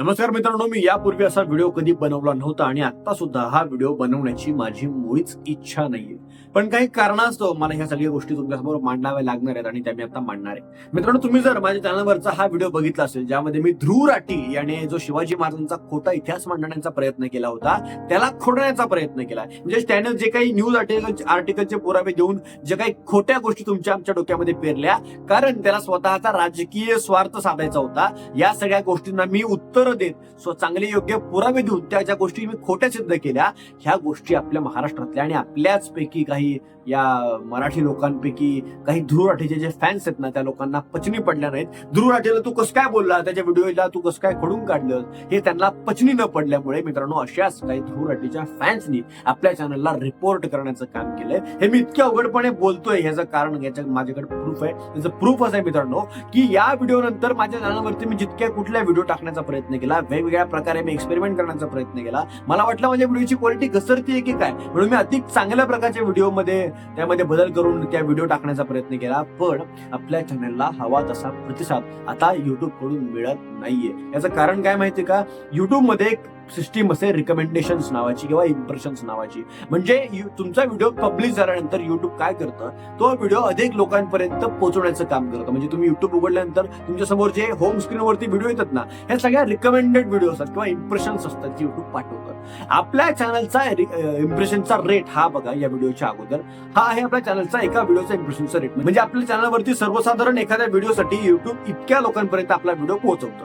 नमस्कार मित्रांनो मी यापूर्वी असा व्हिडिओ कधी बनवला नव्हता आणि आता सुद्धा हा व्हिडिओ बनवण्याची माझी मुळीच इच्छा नाहीये. पण काही कारणास्तव मला ह्या सगळ्या गोष्टी तुमच्यासमोर मांडाव्या लागणार आहेत आणि त्या मी आता मांडणार आहे. मित्रांनो तुम्ही जर माझ्या चॅनलवरचा हा व्हिडिओ बघितला असेल ज्यामध्ये मी ध्रुव राठी याने जो शिवाजी महाराजांचा खोटा इतिहास मांडण्याचा प्रयत्न केला होता त्याला खोडण्याचा प्रयत्न केला. म्हणजे त्याने जे काही न्यूज आर्टिकल आर्टिकलचे पुरावे देऊन जे काही खोट्या गोष्टी तुमच्या आमच्या डोक्यामध्ये पेरल्या कारण त्याला स्वतःचा राजकीय स्वार्थ साधायचा होता. या सगळ्या गोष्टींना मी उत्तर देत स्व चांगले योग्य पुरावे देऊन त्या ज्या गोष्टी मी खोट्या सिद्ध केल्या ह्या गोष्टी आपल्या महाराष्ट्रातल्या आणि आपल्याच पैकी काही या मराठी लोकांपैकी काही ध्रुव राठेचे जे फॅन्स आहेत ना त्या लोकांना पचनी पडल्या नाहीत. ध्रुव राठेला तू कसं काय बोलला? त्याच्या व्हिडिओला तू कसं काय खडून काढलं? हे त्यांना पचनी न पडल्यामुळे मित्रांनो अशाच काही ध्रुव राठेच्या फॅन्सनी आपल्या चॅनलला रिपोर्ट करण्याचं काम केलंय. हे मी इतक्या अवघडपणे बोलतोय ह्याचं कारण याच्या माझ्याकडे प्रूफ आहे. त्याचं प्रूफ असं आहे मित्रांनो की या व्हिडिओ नंतर माझ्या चॅनलवरती मी जितक्या कुठल्या व्हिडिओ टाकण्याचा प्रयत्न केला वेगवेगळ्या प्रकारे मी एक्सपेरिमेंट करण्याचा प्रयत्न केला. मला वाटलं माझ्या व्हिडिओची क्वालिटी घसरती आहे की काय? म्हणून मी अधिक चांगल्या प्रकारच्या व्हिडिओमध्ये त्यामध्ये बदल करून त्या व्हिडिओ टाकण्याचा प्रयत्न केला पण आपल्या चॅनलला हवा तसा प्रतिसाद आता युट्यूबकडून मिळत नाहीये. याचं कारण काय माहितीये का? युट्यूबमध्ये सिस्टीम असे रिकमेंडेशन्स नावाची किंवा इम्प्रेशन्स नावाची. म्हणजे तुमचा व्हिडिओ पब्लिश झाल्यानंतर युट्यूब काय करतं? तो व्हिडिओ अधिक लोकांपर्यंत पोहोचवण्याचं काम करतं. म्हणजे तुम्ही युट्यूब उघडल्यानंतर तुमच्यासमोर जे होम स्क्रीनवरती व्हिडिओ येतात ना ह्या सगळ्या रिकमेंडेड व्हिडिओ असतात किंवा इम्प्रेशन्स असतात जे युट्यूब पाठवतात आपल्या चॅनलचा इम्प्रेशनचा रेट हा बघा या व्हिडिओच्या अगोदर. हा आहे आपल्या चॅनलचा एका व्हिडिओचा इम्प्रेशनचा रेट म्हणजे आपल्या चॅनलवरती सर्वसाधारण एखाद्या व्हिडिओसाठी युट्यूब इतक्या लोकांपर्यंत आपला व्हिडिओ पोहोचवतो.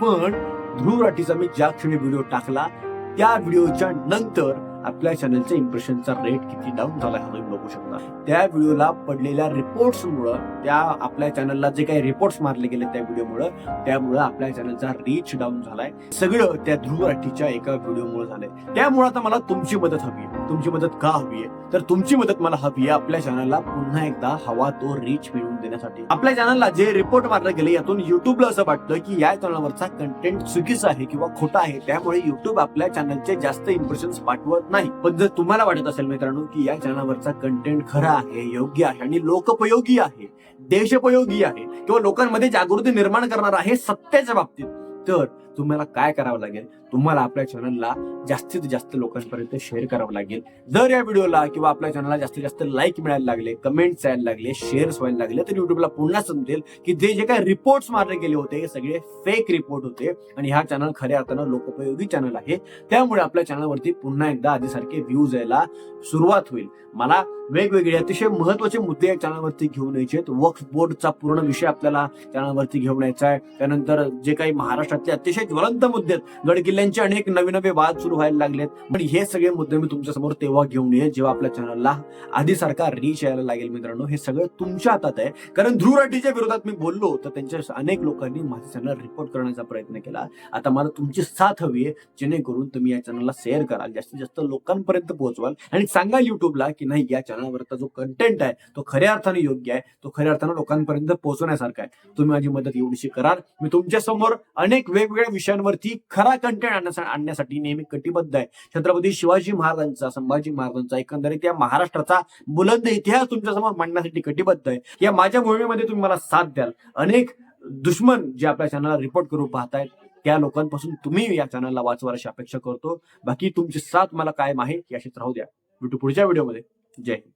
पण ध्रुव राठीचा मी ज्या क्षणी व्हिडिओ टाकला त्या व्हिडिओच्या नंतर आपल्या चॅनलच्या इम्प्रेशनचा रेट किती डाऊन झाला हा तुम्ही बघू शकता. त्या व्हिडिओला पडलेल्या रिपोर्ट्समुळं त्या आपल्या चॅनलला जे काही रिपोर्ट्स मारले गेले त्या व्हिडिओमुळं त्यामुळं आपल्या चॅनलचा रीच डाऊन झालाय. सगळं त्या ध्रुव राठीच्या एका व्हिडिओमुळे झालंय. त्यामुळे आता मला तुमची मदत हवी आहे. तुमची मदत का हवी आहे? तर तुमची मदत मला हवी आहे आपल्या चॅनलला पुन्हा एकदा हवा तो रीच मिळवून देण्यासाठी. आपल्या चॅनलला जे रिपोर्ट मारले गेले यातून युट्यूबला असं वाटतं की या चॅनलवरचा कंटेंट चुकीचा आहे किंवा खोटा आहे त्यामुळे युट्यूब आपल्या चॅनलचे जास्त इम्प्रेशन पाठवत नाही. पण जर तुम्हाला वाटत असेल मित्रांनो की या चॅनलवरचा कंटेंट खरा आहे योग्य आहे आणि लोकपयोगी आहे देशोपयोगी आहे किंवा लोकांमध्ये जागृती निर्माण करणार आहे सत्याच्या बाबतीत तर तुम्हाला काय करावं लागेल तुम्हाला आपल्या चॅनलला जास्तीत जास्त लोकांपर्यंत शेअर करावं लागेल. जर या व्हिडिओला किंवा आपल्या चॅनलला जास्तीत जास्त लाईक मिळायला लागले कमेंट्स यायला लागले शेअर्स व्हायला लागले तर युट्यूबला पुन्हा समजेल की जे जे काही रिपोर्ट्स मारले गेले होते हे सगळे फेक रिपोर्ट होते. आणि हा चॅनल खऱ्या अर्थानं लोकोपयोगी चॅनल आहे. त्यामुळे आपल्या चॅनलवरती पुन्हा एकदा आधीसारखे व्ह्यूज यायला सुरुवात होईल. मला वेगवेगळे अतिशय महत्त्वाचे मुद्दे या चॅनलवरती घेऊन यायचे आहेत. वक्फ बोर्डचा पूर्ण विषय आपल्याला चॅनलवरती घेऊन यायचा आहे. त्यानंतर जे काही महाराष्ट्रातले अतिशय ज्वलंत मुद्दे आहेत. गडकिल्ल्यांचे अनेक नवे नवे वाद सुरू व्हायला लागलेत. पण हे सगळे मुद्दे मी तुमच्यासमोर तेव्हा घेऊन ये जेव्हा आपल्या चॅनलला आधीसारखा रीच यायला लागेल मित्रांनो. हे सगळं तुमच्या हातात आहे. कारण ध्रुव राठीच्या विरोधात मी बोललो तर त्यांच्या अनेक लोकांनी माझं चॅनल रिपोर्ट करण्याचा प्रयत्न केला. आता मला तुमची साथ हवी आहे जेणेकरून तुम्ही या चॅनलला शेअर कराल. जास्तीत जास्त लोकांपर्यंत पोहोचवाल. आणि सांगाल युट्यूबला की नाही या चॅनलवरचा जो कंटेंट आहे तो खऱ्या अर्थाने योग्य आहे. तो खऱ्या अर्थानं लोकांपर्यंत पोहोचवण्यासारखा आहे. तुम्ही माझी मदत एवढीशी कराल. मी तुमच्यासमोर अनेक वेगवेगळे विषयांवरती खरा कंटेंट आणण्यासाठी नेहमी कटिबद्ध आहे. छत्रपती शिवाजी महाराजांचा संभाजी महाराजांचा एकंदरीत या महाराष्ट्राचा बुलंद इतिहास तुमच्यासमोर मांडण्यासाठी कटिबद्ध आहे. या माझ्या मोहिमेमध्ये तुम्ही मला साथ द्याल. अनेक दुश्मन जे आपल्या चॅनलला रिपोर्ट करू पाहतायत त्या लोकांपासून तुम्ही या चॅनलला वाचवा अशी अपेक्षा करतो. बाकी तुमची साथ मला कायम आहे याशीच राहू द्या. भेटू पुढच्या व्हिडिओमध्ये जय हिंद.